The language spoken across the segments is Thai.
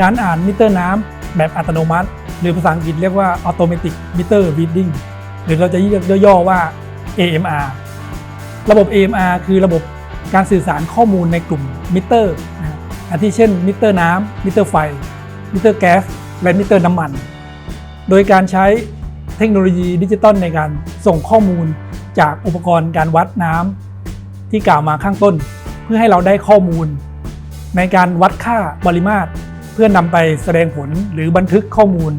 การอ่านมิเตอร์น้ำแบบอัตโนมัติ หรือภาษาอังกฤษเรียกว่า automatic meter reading หรือเราจะเรียกย่อๆว่า AMR ระบบ AMR คือระบบการสื่อสารข้อมูลในกลุ่มมิเตอร์นะอาทิเช่นมิเตอร์น้ำมิเตอร์ไฟ มิเตอร์แก๊ส และมิเตอร์น้ำมัน โดยการใช้เทคโนโลยีดิจิตอลในการส่งข้อมูลจากอุปกรณ์การวัดน้ำที่กล่าวมาข้างต้น เพื่อให้เราได้ข้อมูล ในการวัดค่าปริมาตร พื่อนำไปแสดงผลหรือบันทึกข้อมูล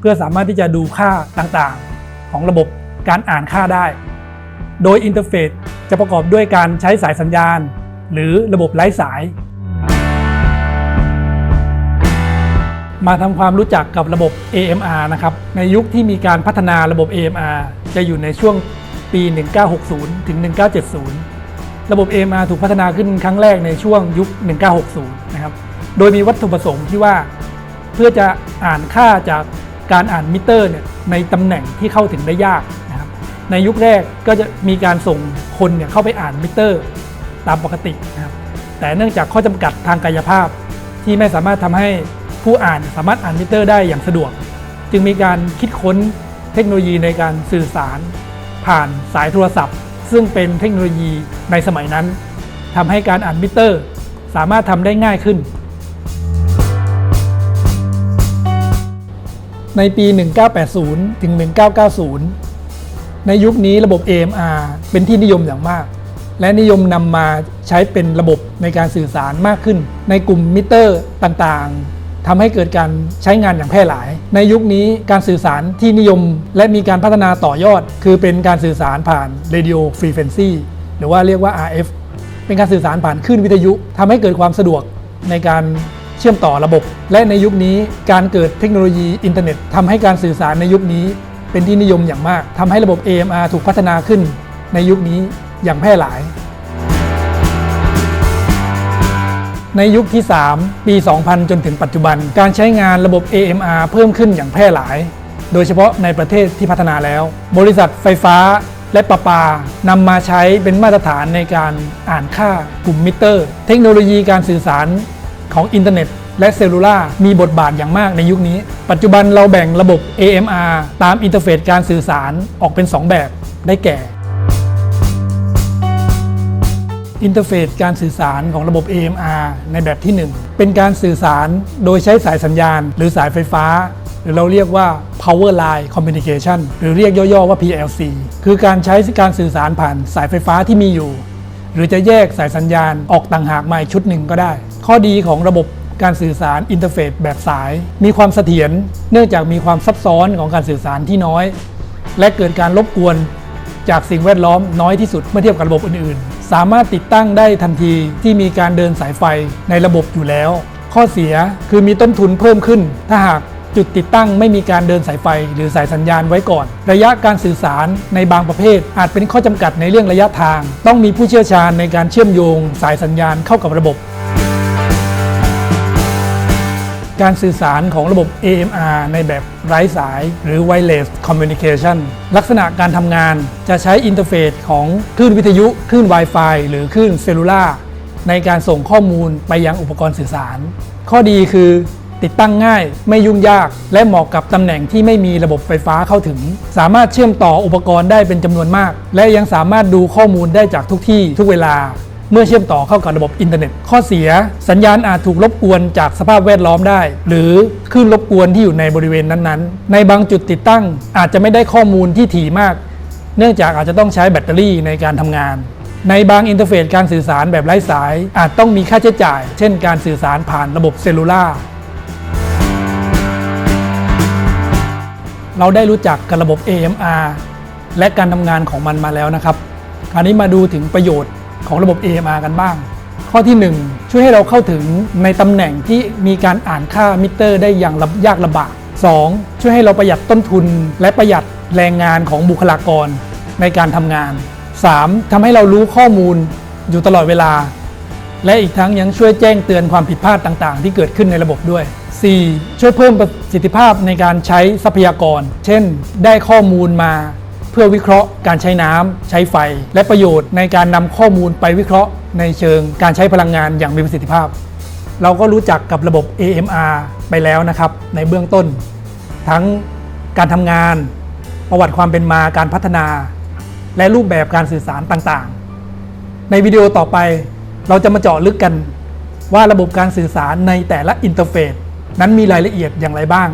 เพื่อสามารถที่จะดูค่าต่างๆ ของระบบการอ่านค่าได้ โดยอินเทอร์เฟซจะประกอบด้วยการใช้สายสัญญาณ หรือระบบไร้สาย มาทำความรู้จักกับระบบ AMR นะครับ ในยุคที่มีการพัฒนาระบบ AMR จะอยู่ในช่วงปี 1960 ถึง 1970 ระบบ AMR ถูกพัฒนาขึ้นครั้งแรกในช่วงยุค 1960 นะครับ โดยมีวัตถุประสงค์ที่ว่าเพื่อจะอ่านค่าจากการอ่านมิเตอร์เนี่ยในตำแหน่งที่เข้าถึงได้ยากนะครับในยุคแรกก็จะมีการส่งคนเนี่ยเข้าไปอ่านมิเตอร์ ตามปกตินะครับแต่เนื่องจากข้อจำกัดทางกายภาพ ที่ไม่สามารถทำให้ผู้อ่านสามารถอ่านมิเตอร์ได้อย่างสะดวก จึงมีการคิดค้นเทคโนโลยีในการสื่อสาร ผ่านสายโทรศัพท์ ซึ่งเป็นเทคโนโลยีในสมัยนั้นทำให้การอ่านมิเตอร์ สามารถทำได้ง่ายขึ้น ในปี 1980 ถึง 1990 ในยุคนี้ระบบ AMR เป็นที่นิยมอย่างมาก และนิยมนำมาใช้เป็นระบบในการสื่อสารมากขึ้น ในกลุ่มมิเตอร์ต่างๆทำให้เกิดการใช้งานอย่างแพร่หลาย ในยุคนี้การสื่อสารที่นิยมและมีการพัฒนาต่อยอด คือเป็นการสื่อสารผ่าน radio frequency หรือว่าเรียกว่า RF เป็นการสื่อสารผ่านคลื่นวิทยุทำให้เกิดความสะดวกในการ เชื่อมต่อระบบ และในยุคนี้การเกิดเทคโนโลยีอินเทอร์เน็ตทำให้การสื่อสารในยุคนี้ เป็นที่นิยมอย่างมากทำให้ระบบ AMR ถูกพัฒนาขึ้น ในยุคนี้อย่างแพร่หลาย ในยุคที่ 3 ปี 2000 จนถึงปัจจุบัน การใช้งานระบบ AMR เพิ่มขึ้นอย่างแพร่หลาย โดยเฉพาะในประเทศที่พัฒนาแล้ว บริษัทไฟฟ้าและประปานำมาใช้เป็นมาตรฐานในการอ่านค่ากลุ่มมิเตอร์ เทคโนโลยีการสื่อสาร ของอินเทอร์เน็ตและเซลลูล่ามีบทบาทอย่างมากในยุคนี้ ปัจจุบันเราแบ่งระบบ AMR ตามอินเทอร์เฟซการสื่อสารออกเป็น 2 แบบได้แก่อินเทอร์เฟซการสื่อสารของระบบ AMR ในแบบที่ 1 เป็นการสื่อสารโดยใช้สายสัญญาณ หรือสายไฟฟ้า หรือเราเรียกว่า power line communication หรือเรียกย่อๆว่า PLC คือการใช้การสื่อสารผ่านสายไฟฟ้าที่มีอยู่ หรือจะแยกสายสัญญาณออกต่างหากมาชุดหนึ่งก็ได้ ข้อดีของระบบการสื่อสารอินเทอร์เฟซแบบสาย มีความเสถียรเนื่องจากมีความซับซ้อนของการสื่อสารที่น้อย และเกิดการรบกวนจากสิ่งแวดล้อมน้อยที่สุดเมื่อเทียบกับระบบอื่นๆ สามารถติดตั้งได้ทันทีที่มีการเดินสายไฟในระบบอยู่แล้ว ข้อเสียคือมีต้นทุนเพิ่มขึ้น ถ้าหากจุดติดตั้งไม่มีการเดินสายไฟหรือสายสัญญาณไว้ก่อน ระยะการสื่อสารในบางประเภท อาจเป็นข้อจำกัดในเรื่องระยะทาง ต้องมีผู้เชี่ยวชาญในการเชื่อมโยง สายสัญญาณเข้ากับระบบ การสื่อสารของระบบ AMR ในแบบไร้สาย หรือ Wireless Communication ลักษณะการทำงานจะใช้อินเทอร์เฟซของคลื่นวิทยุ คลื่น Wi-Fi หรือคลื่นเซลลูล่าในการส่งข้อมูลไปยังอุปกรณ์สื่อสาร ข้อดีคือติดตั้งง่ายไม่ยุ่งยาก และเหมาะกับตำแหน่งที่ไม่มีระบบไฟฟ้าเข้าถึง สามารถเชื่อมต่ออุปกรณ์ได้เป็นจำนวนมาก และยังสามารถดูข้อมูลได้จากทุกที่ทุกเวลา เมื่อเชื่อมต่อเข้ากับระบบอินเทอร์เน็ต ข้อเสีย สัญญาณอาจถูกรบกวนจากสภาพแวดล้อมได้ หรือคลื่นรบกวนที่อยู่ในบริเวณนั้นๆ ในบางจุดติดตั้งอาจจะไม่ได้ข้อมูลที่ถี่มาก เนื่องจากอาจจะต้องใช้แบตเตอรี่ในการทำงาน ในบางอินเทอร์เฟซการสื่อสารแบบไร้สาย อาจต้องมีค่าใช้จ่าย เช่น การสื่อสารผ่านระบบเซลลูล่าเราได้รู้จักกับระบบ AMR และการทำงานของมันมาแล้วนะครับ คราวนี้มาดูถึงประโยชน์ ของระบบ AMR กันบ้าง ข้อที่ 1 ช่วยให้เราเข้าถึงในตำแหน่งที่มีการอ่านค่ามิเตอร์ ได้อย่างยากลำบาก 2. ช่วยให้เราประหยัดต้นทุน และประหยัดแรงงานของบุคลากรในการทำงาน 3. ทำให้เรารู้ข้อมูลอยู่ตลอดเวลา และอีกทั้งยังช่วยแจ้งเตือนความผิดพลาดต่างๆ ที่เกิดขึ้นในระบบด้วย 4. ช่วยเพิ่มประสิทธิภาพในการใช้ทรัพยากร เช่น ได้ข้อมูลมา พื่อวิเคราะห์การใช้น้ำใช้ไฟ และประโยชน์ในการนำข้อมูลไปวิเคราะห์ ในเชิงการใช้พลังงานอย่างมีประสิทธิภาพ เราก็รู้จักกับระบบ AMR ไปแล้วนะครับ ในเบื้องต้น ทั้งการทำงาน ประวัติความเป็นมาการพัฒนา และรูปแบบการสื่อสารต่างๆ ในวิดีโอต่อไปเราจะมาเจาะลึกกันว่าระบบการสื่อสารในแต่ละอินเทอร์เฟซนั้นมีรายละเอียดอย่างไรบ้าง